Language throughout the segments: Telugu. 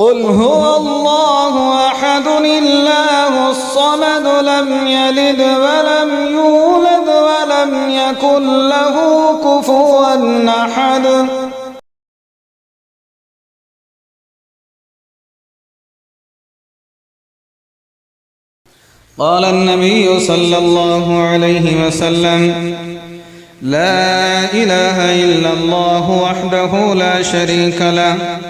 قل هو الله أحد الله الصمد لم يلد ولم يولد ولم يكن له كفوا أحد. قال النبي صلى الله عليه وسلم لا إله إلا الله وحده لا شريك له.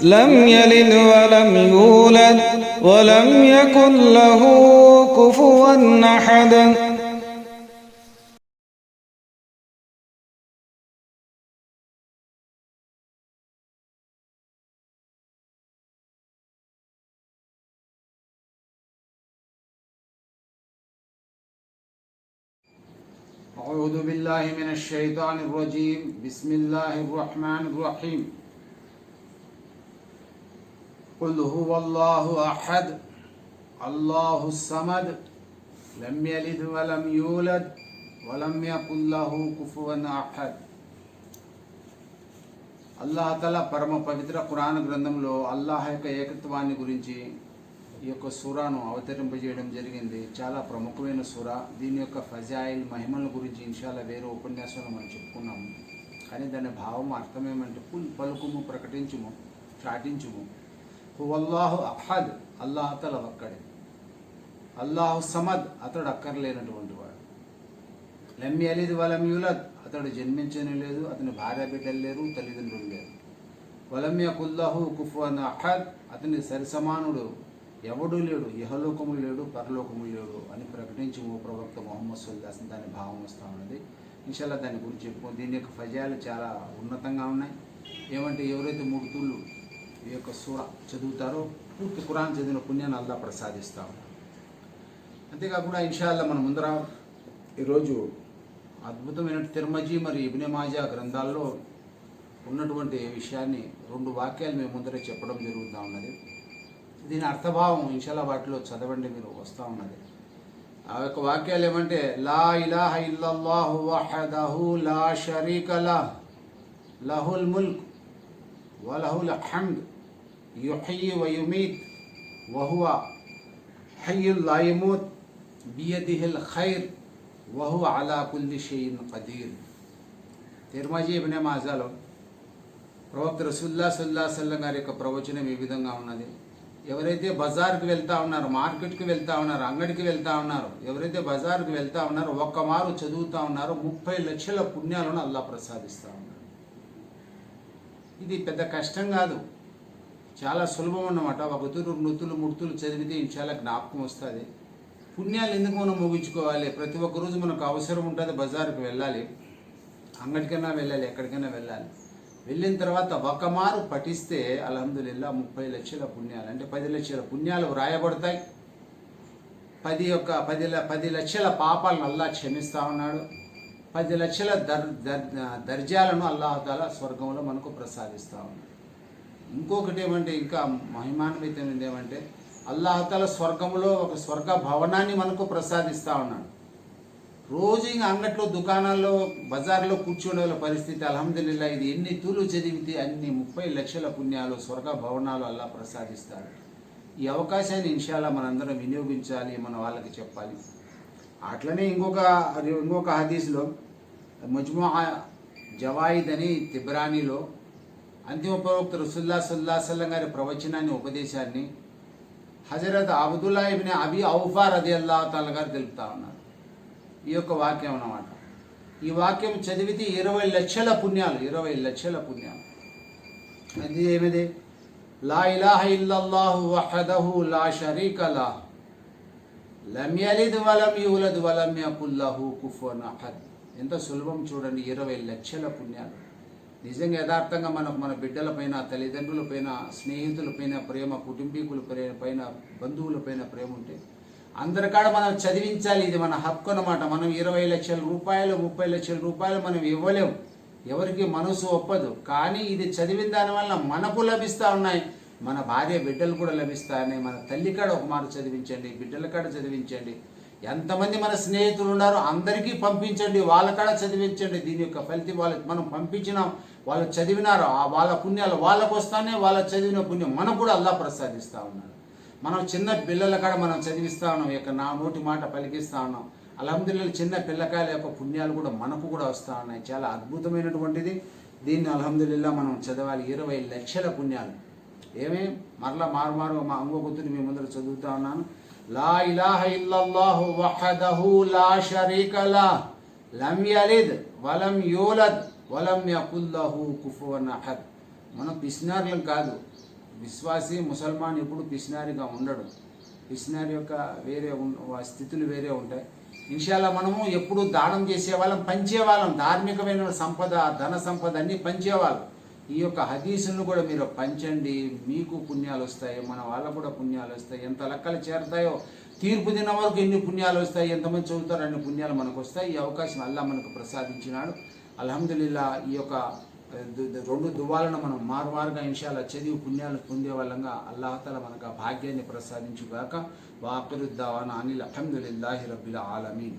لم يلد ولم يولد ولم يكن له كفوا أحد. أعوذ بالله من الشيطان الرجيم. بسم الله الرحمن الرحيم. قل هو الله أحد الله الصمد لم يلد ولم يولد ولم يكن له كفوا أحد అల్లాహ్ తల పరమ పవిత్ర కురాన్ గ్రంథంలో అల్లాహ్ యొక్క ఏకత్వాన్ని గురించి ఈ యొక్క సూరాను అవతరింపజేయడం జరిగింది చాలా ప్రముఖమైన సూర దీని యొక్క ఫజాయిల్ మహిమల గురించి ఇన్షాల్లా వేరే ఉపన్యాసంలో మనం చెప్పుకున్నాము కానీ దాని భావం అర్థం ఏమంటే పుల్ పలుకుము ప్రకటించుము చాటించుము హువల్లాహు అహద్ అల్లాహ్ తల ఒక్కడే. అల్లాహు సమద్ అతడు అక్కర్లేనటువంటి వాడు. లమ్మి అలీద్ వలం యులద్ అతడు జన్మించని లేదు అతని భార్య బిడ్డలు లేరు తల్లిదండ్రులు లేరు. వలం యకుల్లాహు కుఫువన్ అహద్ అతని సరిసమానుడు ఎవడు లేడు ఇహలోకము లేడు పరలోకము లేడు అని ప్రకటించి ఓ ప్రవక్త మొహమ్మద్ సుల్లాస్ దాని భావం వస్తూ ఉన్నది. ఇన్షాల్లా దాని గురించి చెప్పుకో దీని యొక్క ఫజాలు చాలా ఉన్నతంగా ఉన్నాయి. ఏమంటే ఎవరైతే ముగ్గుతుళ్ళు ఈ యొక్క సూర చదువుతారో పూర్తి కురాన్ చదివిన పుణ్యాన్ని అల్లా ప్రసాదిస్తా ఉన్నారు అంతేకాకుండా ఇన్షాల్లా మన ముందర ఈరోజు అద్భుతమైన తిరుమజీ మరియు ఇబ్నె మాజా గ్రంథాల్లో ఉన్నటువంటి విషయాన్ని రెండు వాక్యాలు మేము ముందరే చెప్పడం జరుగుతూ ఉన్నది. దీని అర్థభావం ఇన్షాల్లా వాటిలో చదవండి మీరు వస్తూ ఉన్నది. ఆ యొక్క వాక్యాలు ఏమంటే లా ఇలాహ ఇల్లల్లాహు వహదహు లా షరీక లహ్ లహుల్ ముల్క్ వలహుల్ హమ్ద్. యుహయ్యి వయుమీత్ వహువ హయ్యుల్ లాయమూత్ బియదిహిల్ ఖైర్ వహు అలా కుల్లి షెయిన్ కదీర్ తిరుమజీ ఇబ్నే మాజాలో ప్రవక్త రసుల్లా సుల్లా సల్లం గారి యొక్క ప్రవచనం ఈ విధంగా ఉన్నది ఎవరైతే బజార్కి వెళ్తా ఉన్నారో మార్కెట్కి వెళ్తా ఉన్నారు అంగడికి వెళ్తా ఉన్నారు ఎవరైతే బజార్కి వెళ్తా ఉన్నారో ఒక్క మారు చదువుతా ఉన్నారో ముప్పై లక్షల పుణ్యాలను అల్లా ప్రసాదిస్తూ ఉన్నారు ఇది పెద్ద కష్టం కాదు చాలా సులభం అన్నమాట. ఒక తూరు నృతులు ముడుతులు చదివితే చాలా జ్ఞాపకం వస్తుంది. పుణ్యాలు ఎందుకు మనం ముగించుకోవాలి? ప్రతి ఒక్క రోజు మనకు అవసరం ఉంటుంది బజార్కి వెళ్ళాలి. అంగడికైనా వెళ్ళాలి ఎక్కడికైనా వెళ్ళాలి. వెళ్ళిన తర్వాత ఒక మారు పఠిస్తే అలహదుల్లా ముప్పై లక్షల పుణ్యాలు. అంటే పది లక్షల పుణ్యాలు వ్రాయబడతాయి. పది యొక్క పది ల- పది లక్షల పాపాలను అల్లా క్షమిస్తా ఉన్నాడు. పది లక్షల దర్ దర్ దర్జాలను అల్లాహతాల స్వర్గంలో మనకు ప్రసాదిస్తూ ఉన్నాడు. ఇంకొకటి ఏమంటే ఇంకా మహిమాన్వితమైనది ఏమంటే అల్లాహతల స్వర్గంలో ఒక స్వర్గ భవనాన్ని మనకు ప్రసాదిస్తూ ఉన్నాడు. రోజు ఇంకా అంగట్లో దుకాణాల్లో బజార్లో కూర్చునే పరిస్థితి అల్హమ్దుల్లా ఇది ఎన్ని తూలు చదివితే అన్ని ముప్పై లక్షల పుణ్యాలు స్వర్గ భవనాలు అల్లా ప్రసాదిస్తాడు. ఈ అవకాశాన్ని ఇన్షాల్లా మనందరం వినియోగించాలి మన వాళ్ళకి చెప్పాలి. అట్లనే ఇంకొక ఇంకొక హదీస్లో మజ్మూ జవాయిద్ అని తిబ్రానీలో అంతిమ ప్రవక్త రసుల్లా సుల్లా సల్లం గారి ప్రవచనాన్ని ఉపదేశాన్ని హజరత్ అబ్దుల్లా ఇబ్ని అబి ఔఫా రది అల్లా తాల గారు తెలుపుతా ఉన్నారు. ఈ యొక్క వాక్యం అన్నమాట. ఈ వాక్యం చదివితే ఇరవై లక్షల పుణ్యాలు ఇరవై లక్షల పుణ్యాలు. అది ఏమిది? లా ఇలాహ ఇల్లల్లాహు వహదహు లా షరీక లా లం యలిద్ వలం యూలద్ వలం యకుల్లహు కుఫువన్ అహద్. ఎంత సులభం చూడండి ఇరవై లక్షల పుణ్యాలు. నిజంగా యథార్థంగా మనకు మన బిడ్డల పైన తల్లిదండ్రుల పైన స్నేహితుల పైన ప్రేమ కుటుంబీకుల పైన పైన బంధువుల పైన ప్రేమ ఉంటే అందరికాడ మనం చదివించాలి. ఇది మన హక్కు అన్నమాట. మనం ఇరవై లక్షల రూపాయలు ముప్పై లక్షల రూపాయలు మనం ఇవ్వలేం. ఎవరికి మనసు ఒప్పదు. కానీ ఇది చదివిన దానివల్ల మనకు లభిస్తూ ఉన్నాయి. మన భార్య బిడ్డలు కూడా లభిస్తాయని మన తల్లి కాడ ఒక మాట చదివించండి బిడ్డల కాడ చదివించండి. ఎంతమంది మన స్నేహితులు ఉన్నారో అందరికీ పంపించండి వాళ్ళ కాడ చదివించండి. దీని యొక్క ఫలితం వాళ్ళకి మనం పంపించినాం వాళ్ళు చదివినారు ఆ వాళ్ళ పుణ్యాలు వాళ్ళకు వస్తానే వాళ్ళ చదివిన పుణ్యం మనం కూడా అల్లా ప్రసాదిస్తూ ఉన్నాడు మనం చిన్న పిల్లల కాడ మనం చదివిస్తా ఉన్నాం ఇక నా నోటి మాట పలికిస్తా ఉన్నాం. అల్హమ్దుల్లా చిన్న పిల్లకాయల యొక్క పుణ్యాలు కూడా మనకు కూడా వస్తూ ఉన్నాయి. చాలా అద్భుతమైనటువంటిది. దీన్ని అల్హమ్దుల్లా మనం చదవాలి. ఇరవై లక్షల పుణ్యాలు. ఏమే? మరలా మారు మారు మా అంగ మీ ముందర చదువుతా ఉన్నాను. లా ఇలాహ ఇల్లల్లాహు వహదహు లా షరీక లా లం యలిద్ వలం యూలద్ వలం యకుల్లహు కుఫువన్ అహద్ మనం పిసినారులం కాదు. విశ్వాసి ముసల్మాన్ ఎప్పుడు పిసినారిగా ఉండడు. పిసినారి యొక్క వేరే స్థితులు వేరే ఉంటాయి. ఇన్షాల్లా మనము ఎప్పుడు దానం చేసేవాళ్ళం పంచేవాళ్ళం. ధార్మికమైన సంపద ధన సంపద అన్నీ పంచేవాళ్ళం. ఈ యొక్క హదీసును కూడా మీరు పంచండి. మీకు పుణ్యాలు వస్తాయి మన వాళ్ళకు కూడా పుణ్యాలు వస్తాయి. ఎంత లెక్కలు చేరతాయో తీర్పు దిన వరకు ఎన్ని పుణ్యాలు వస్తాయి ఎంతమంది చదువుతారో అన్ని పుణ్యాలు మనకు వస్తాయి. ఈ అవకాశం అల్లా మనకు ప్రసాదించినాడు. అల్హమ్దుల్లా ఈ యొక్క రెండు దువాలను మనం మారుమారుగా ఇన్షాల్లా చదివి పుణ్యాలు పొందే వాళ్ళంగా అల్లాహతల మనకు ఆ భాగ్యాన్ని ప్రసాదించుగాక. వాకరుద్దావాన అనిల్ అల్హమ్దుల్లాహి రబ్బిల్ ఆలమీన్.